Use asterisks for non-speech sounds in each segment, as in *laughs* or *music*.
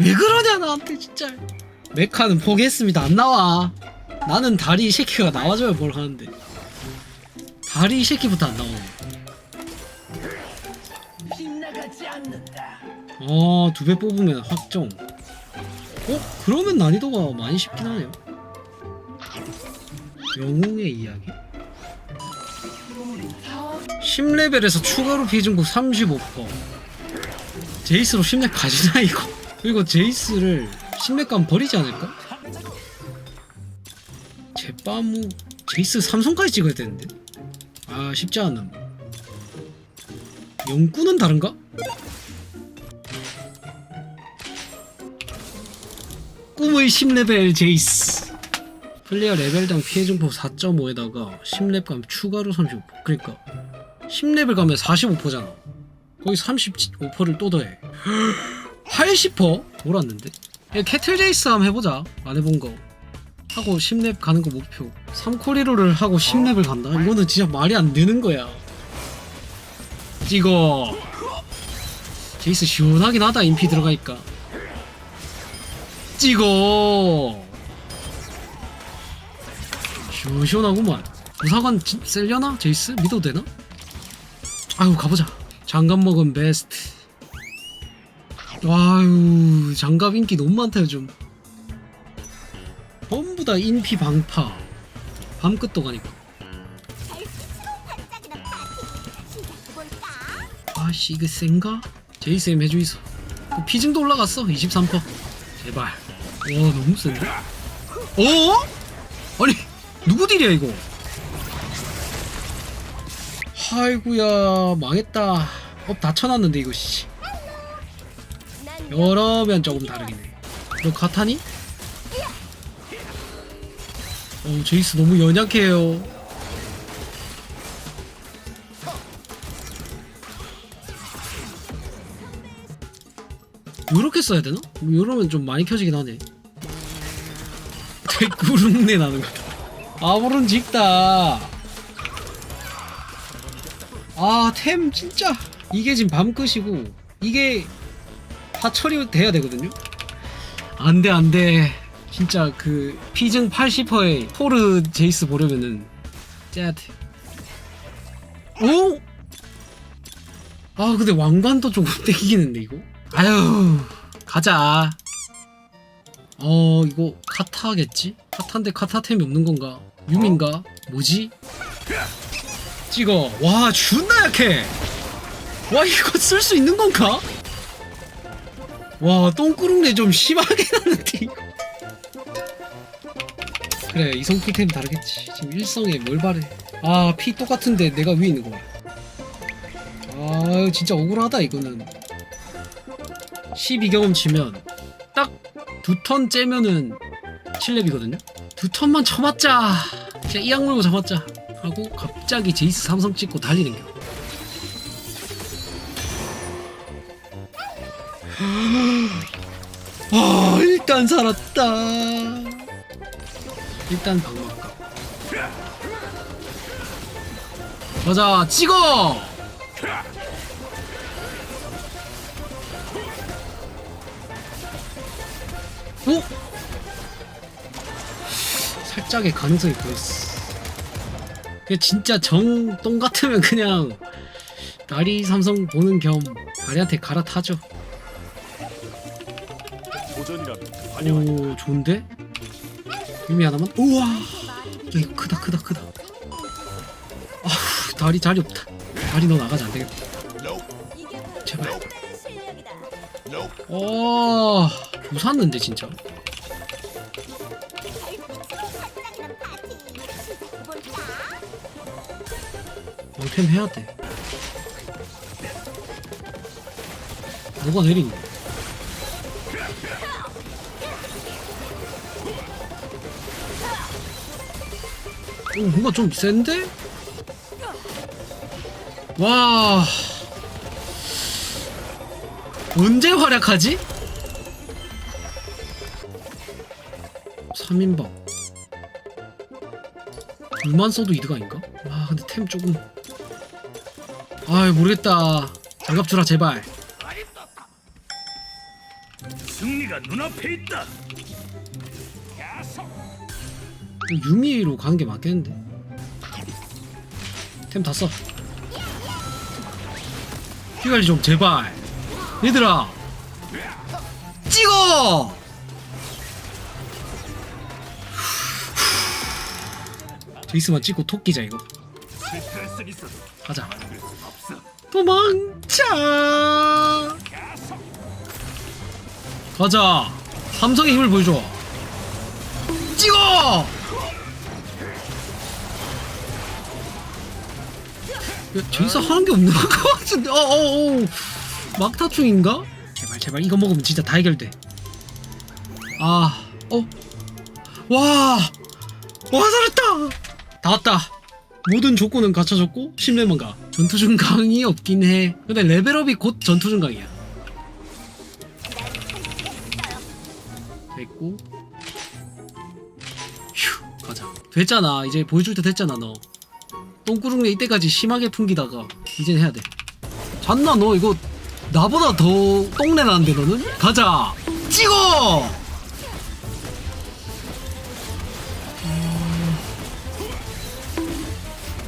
왜 그러냐 나한테 진짜 메카는 포기했습니다 안 나와 나는 다리 이 새끼가 나와줘야 뭘 하는데 다리 이 새끼부터 안 나오네 않는다. 어, 두배 뽑으면 확정. 어? 그러면 난이도가 많이 쉽긴 하네요. 영웅의 이야기? 10레벨에서 추가로 비중국 35%. 제이스로 10렙 가지나, 이거? 그리고 제이스를 10렙 가면 버리지 않을까? 제빠무, 제이스 삼성까지 찍어야 되는데? 아, 쉽지 않음. 영구는 다른가? 꿈의 10레벨 제이스 플레이어 레벨당 피해 증폭 4.5에다가 10렙 가면 추가로 35% 그러니까 10레벨 가면 45%잖아 거기 35%를 또 더해 80%? 돌았는데? 야, 캐틀 제이스 한번 해보자 안 해본 거 하고 10렙 가는 거 목표 3코리로를 하고 10렙을 간다? 이거는 진짜 말이 안 되는 거야 찍어 제이스 시원하긴 하다 인피 들어가니까 찍어 시원시원하구만 무사관 진- 셀려나? 제이스? 믿어도 되나? 아유 가보자 장갑 먹은 베스트 아유 장갑 인기 너무 많다 요즘 전부 다 인피 방파. 밤끝도 가니까. 아씨 이거 센가? 제이스엠 해주이소 그 피증도 올라갔어 23% 제발. 와 너무 센데? 어? 아니 누구 딜이야 이거? 아이구야 망했다. 업 다 쳐놨는데 이거 씨 여러면 조금 다르긴 해 너 가타니? 어 제이스 너무 연약해요. 요렇게 써야 되나? 뭐 요러면 좀 많이 켜지긴 하네. 대구릉내 나는 거다 아무런 직다. 아 템 진짜 이게 지금 밤끝이고 이게 다 처리돼야 되거든요 안돼 안돼 진짜 그 피증 80%의 포르 제이스 보려면은 째야 돼 오? 아 근데 왕관도 조금 *laughs* 땡기는데 이거 아유 가자 어 이거 카타겠지? 카타인데 카타템이 없는 건가? 유민가? 뭐지? 찍어 와 존나 약해 와 이거 쓸 수 있는 건가? 와 똥구릉내 좀 심하게 나는데 이거. 그래 이성 풀템이 다르겠지. 지금 일성에 뭘 바래. 아 피 똑같은데 내가 위에 있는 거야 아 진짜 억울하다 이거는. 12경험 치면 딱 두 턴 째면은 7렙이거든요? 두 턴만 쳐봤자 진짜 이악 물고 잡았자. 하고 갑자기 제이스 삼성 찍고 달리는 겨 일단 살았다 일단 방막가 가자 찍어 오? 살짝의 가능성이 보였어. 그 진짜 정똥 같으면 그냥 다리 삼성 보는 겸 다리한테 갈아타죠. 오 좋은데? 유미 하나만? 우와 야, 이거 크다 크다 크다. 아후 다리 자리 없다. 다리 너 나가지 안 되겠다. 제발. 어 조샀는데 진짜. 왕템 해야 돼. 누가 내린 거? 오, 뭔가 좀 센데? 와. 언제 활약하지? 3인방. 불만 써도 이득 아닌가? 아, 근데 템 조금. 아, 모르겠다. 장갑 주라, 제발. 승리가 눈앞에 있다. 유미로 가는 게 맞겠는데? 템 다 써. 피관리 좀 제발. 얘들아! 찍어! 제이스만 찍고 토끼자 이거. 가자. 도망쳐! 가자. 삼성의 힘을 보여줘. 찍어 야, 제이스 하는 게 없는 것 같은데. 어 어 어. 막타충인가? 제발 제발. 이거 먹으면 진짜 다 해결돼. 아 어? 와! 와 잘했다! 다 왔다. 모든 조건은 갖춰졌고 10레만 가. 전투 중강이 없긴 해. 근데 레벨업이 곧 전투 중강이야. 됐고 됐잖아. 이제 보여줄 때 됐잖아 너. 똥구릉내 이때까지 심하게 풍기다가 이젠 해야 돼. 잤나 너 이거 나보다 더 똥내 나는데 너는? 가자. 찍어!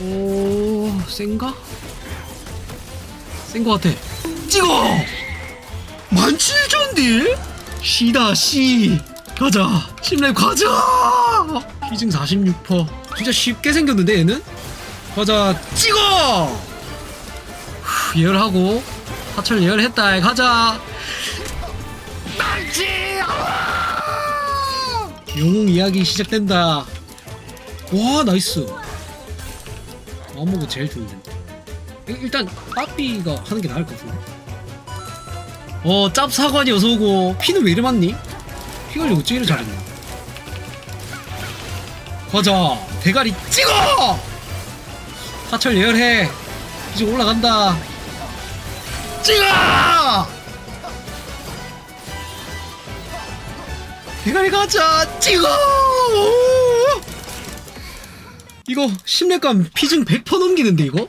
오 센가? 센거 같아. 찍어! 17,000딜? 시다 씨 가자. 10렙 가자 기증 46% 진짜 쉽게 생겼는데 얘는? 가자 찍어! 후, 예열하고. 하철 예열했다 가자. 영웅 이야기 시작된다. 와 나이스. 아무거 제일 좋은데. 일- 일단 빠삐가 하는 게 나을 것 같은데? 어 짭사관이 어서오고. 피는 왜 이리 많니? 피 관리 어찌 이리 잘했냐 가자 대가리 찍어! 사철 예열해. 이제 올라간다. 찍어! 대가리 가자. 찍어! 이거 10렙감 피증 100% 넘기는데 이거?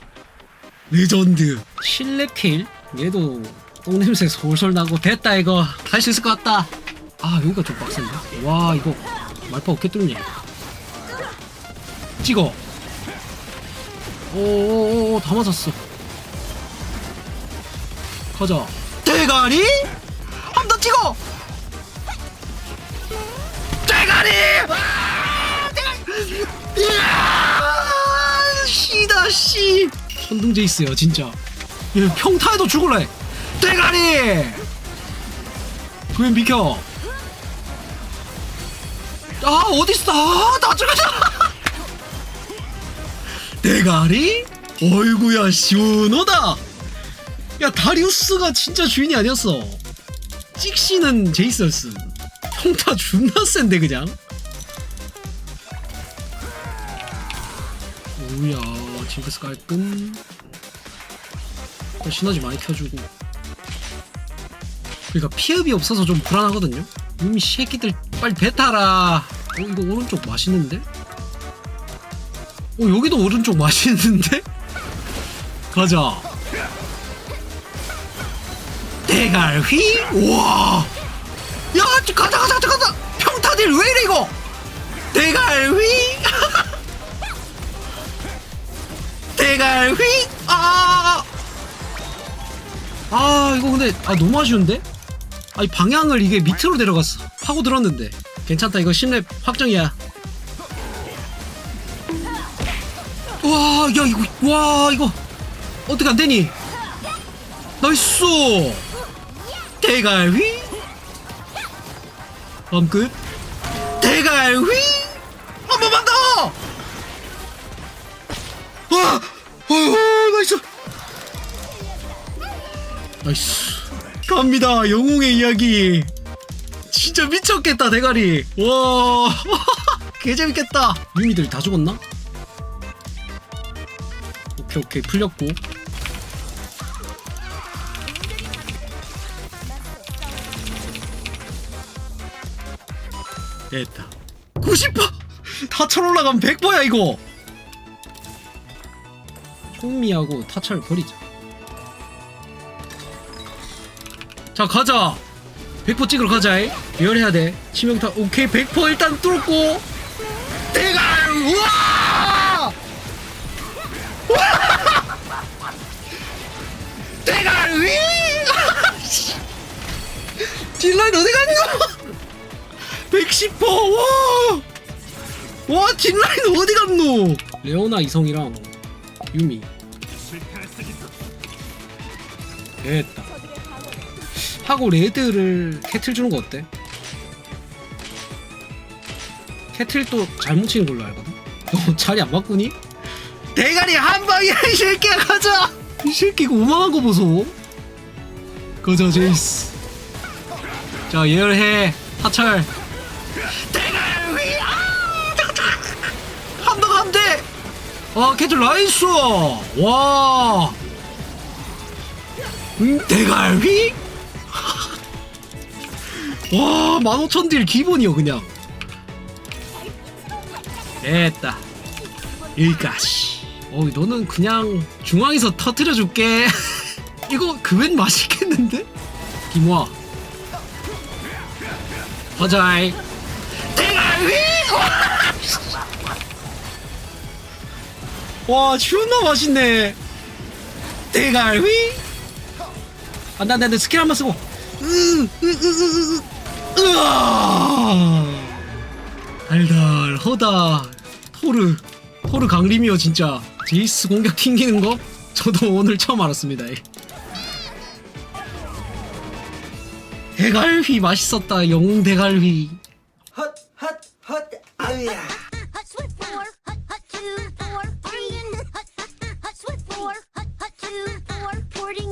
레전드. 7렙 킬 얘도 똥냄새 솔솔 나고 됐다 이거. 할 수 있을 것 같다. 아 여기가 좀 빡센데? 와 이거 말파 어깨 뚫냐 찍어. 오오오 다 맞았어. 가자. 대가리? 한번더 찍어! 아, 대가리! 이야 씨다 씨. 천둥 제이스야 진짜. 얘 평타에도 죽을래. 대가리! 그웬 비켜. 아 어딨어? 나 죽었잖아 대가리? 어이구야 시원하다. 야 다리우스가 진짜 주인이 아니었어. 찍시는 제이스였음 평타 존나 센데 그냥? 오야 징크스 깔끔. 또 시너지 많이 켜주고. 그러니까 피흡이 없어서 좀 불안하거든요? 이미 새끼들 빨리 배 타라. 어 이거 오른쪽 맛있는데? 어 여기도 오른쪽 맛있는데? 가자. 대갈휘? 우와. 야 가자 가자 가자 가자. 평타딜 왜 이래 이거? 대갈휘? *laughs* 대갈휘? 아! 아 이거 근데 아 너무 아쉬운데? 아니 방향을 이게 밑으로 내려갔어. 파고 들었는데. 괜찮다 이거 10렙 확정이야 와 야 이거 와 이거 어떻게 안 되니 나이스 대갈휘 다음 끝 대갈휘 한 번만 더 와! 어, 나이스! 나이스. 갑니다. 영웅의 이야기. 진짜 미쳤겠다, 대가리. 와. *laughs* 개재밌겠다. 유미들 다 죽었나? 오케이, 오케이. 풀렸고. 됐다. 90%! 다철 올라가면 100%야, 이거! 총미하고 타차를 버리자. 자 가자. 100% 찍으러 가자 열해야 돼 치명타 오케이 100% 일단 뚫고 대갈 우와 대갈 위 *laughs* 딜라인 어디 갔노 110% 와! 와 딜라인 어디 갔노 레오나 이성이랑 유미. 됐다 하고 레드를 캐틀 주는 거 어때? 캐틀 또잘 뭉치는 걸로 알거든? 너 자리 안 바꾸니? 대가리 한 방이야 이 새끼야 가자 이 새끼 가 오만한 거 보소 가자 제이스 자 예열해 하철 한방 한대 아 캐틀 나이스 와 음, 대갈비? 와, 15,000딜 기본이요, 그냥. 됐다. 여기까지. 어, 너는 그냥 중앙에서 터트려 줄게. *laughs* 이거 그웬 맛있겠는데? 가자이. 대갈비! *laughs* 와, 존나 맛있네. 대갈비? 안돼 안돼 안돼 스킬 한 번 쓰고 으으으으으 으아 달달 허다 토르 토르 강림이요 진짜 제이스 공격 튕기는 거? 저도 오늘 처음 알았습니다. 대갈휘 맛있었다. 영웅 대갈휘. 헛 헛 헛 아우야